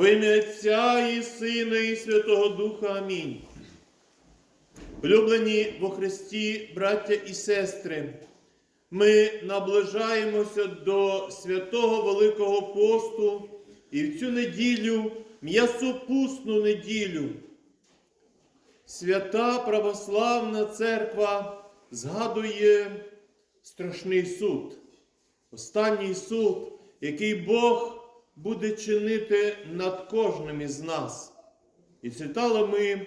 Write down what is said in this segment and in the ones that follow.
Во ім'я Отця і Сина, і Святого Духа. Амінь. Улюблені во Христі, браття і сестри, ми наближаємося до святого Великого посту і в цю неділю, м'ясопусну неділю. Свята Православна Церква згадує страшний суд, останній суд, який Бог буде чинити над кожним із нас. І читали ми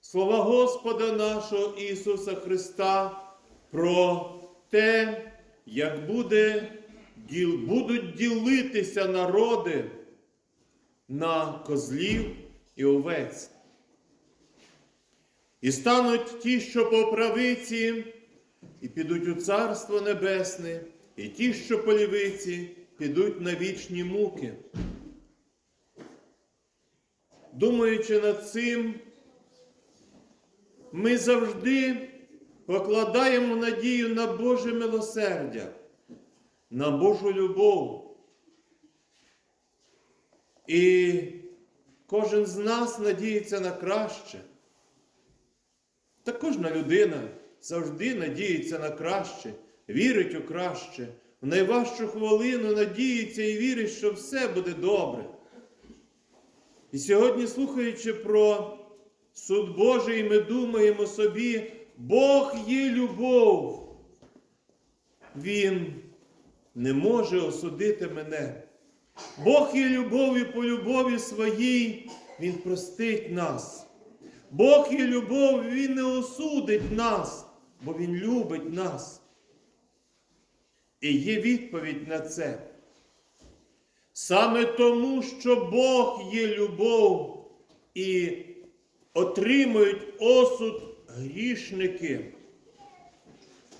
слова Господа нашого Ісуса Христа про те, як буде, будуть ділитися народи на козлів і овець. І стануть ті, що по правиці, і підуть у Царство Небесне, і ті, що по лівиці, підуть на вічні муки. Думаючи над цим, ми завжди покладаємо надію на Боже милосердя, на Божу любов. І кожен з нас надіється на краще. Та кожна людина завжди надіється на краще, вірить у краще, в найважчу хвилину надіється і вірить, що все буде добре. І сьогодні, слухаючи про суд Божий, ми думаємо собі, Бог є любов. Він не може осудити мене. Бог є любов і по любові своїй Він простить нас. Бог є любов, Він не осудить нас, бо Він любить нас. І є відповідь на це. Саме тому, що Бог є любов і отримують осуд грішники.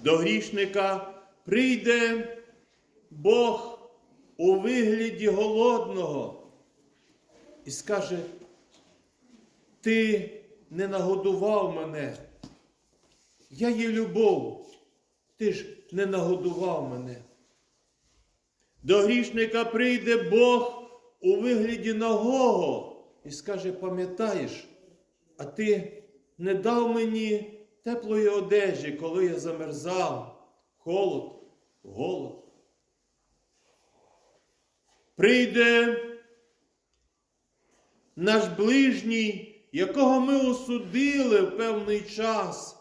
До грішника прийде Бог у вигляді голодного і скаже, ти не нагодував мене. Я є любов, ти ж не нагодував мене. До грішника прийде Бог у вигляді нагого і скаже, пам'ятаєш, а ти не дав мені теплої одежі, коли я замерзав, холод, голод. Прийде наш ближній, якого ми осудили в певний час,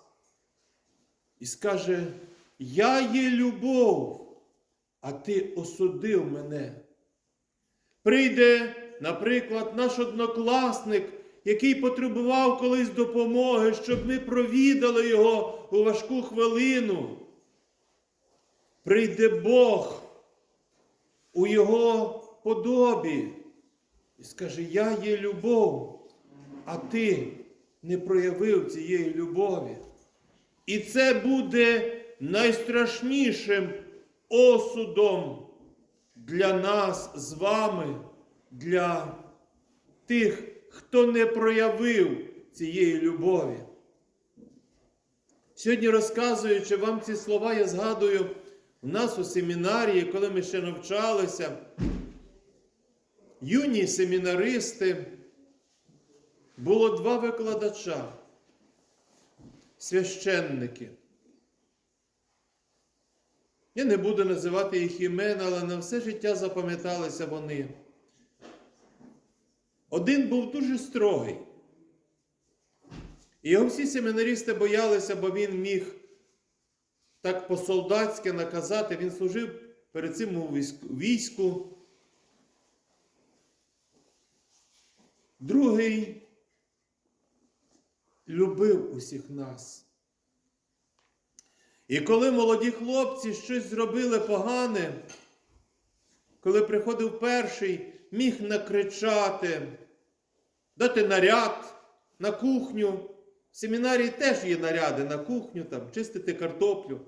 і скаже, я є любов, а ти осудив мене. Прийде, наприклад, наш однокласник, який потребував колись допомоги, щоб ми провідали його у важку хвилину. Прийде Бог у Його подобі і скаже, я є любов, а ти не проявив цієї любові. І це буде найстрашнішим осудом для нас з вами, для тих, хто не проявив цієї любові. Сьогодні, розказуючи вам ці слова, я згадую у нас у семінарії, коли ми ще навчалися, юні семінаристи, було два викладача, священники. Я не буду називати їх імен, але на все життя запам'яталися вони. Один був дуже строгий. І його всі семінаристи боялися, бо він міг так по-солдатськи наказати. Він служив перед цим у війську. Другий любив усіх нас. І коли молоді хлопці щось зробили погане, коли приходив перший, міг накричати, дати наряд на кухню. В семінарії теж є наряди на кухню, там, чистити картоплю.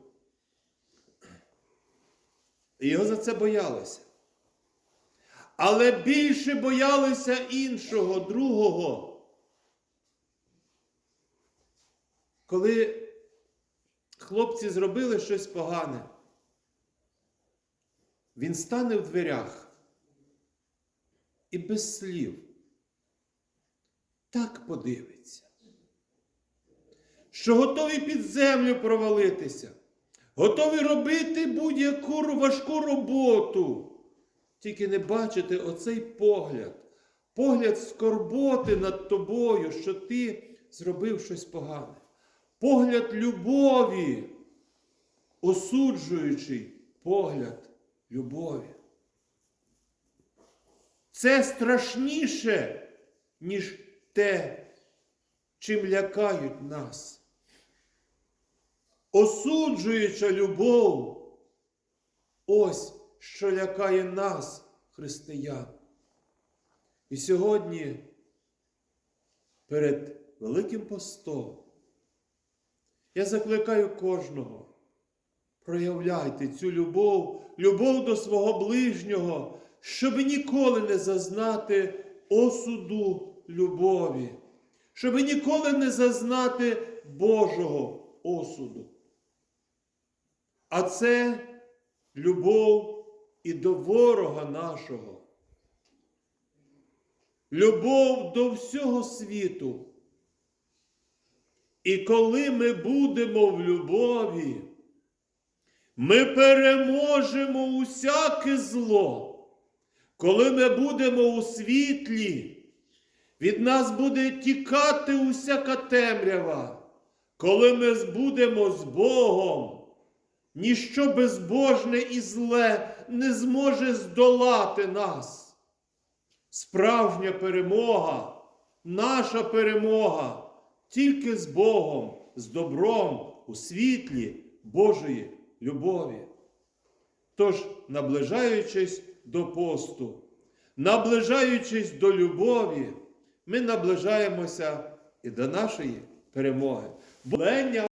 Його за це боялися. Але більше боялися іншого, другого. Коли хлопці зробили щось погане, він стане в дверях і без слів так подивиться, що готові під землю провалитися, готові робити будь-яку важку роботу. Тільки не бачити оцей погляд, погляд скорботи над тобою, що ти зробив щось погане. Погляд любові, осуджуючий погляд любові. Це страшніше, ніж те, чим лякають нас. Осуджуюча любов, ось що лякає нас, християн. І сьогодні перед Великим постом я закликаю кожного. Проявляйте цю любов, любов до свого ближнього, щоб ніколи не зазнати осуду любові, щоб ніколи не зазнати Божого осуду. А це любов і до ворога нашого. Любов до всього світу. І коли ми будемо в любові, ми переможемо усяке зло. Коли ми будемо у світлі, від нас буде тікати усяка темрява. Коли ми будемо з Богом, ніщо безбожне і зле не зможе здолати нас. Справжня перемога, наша перемога тільки з Богом, з добром у світлі Божої любові. Тож, наближаючись до посту, наближаючись до любові, ми наближаємося і до нашої перемоги.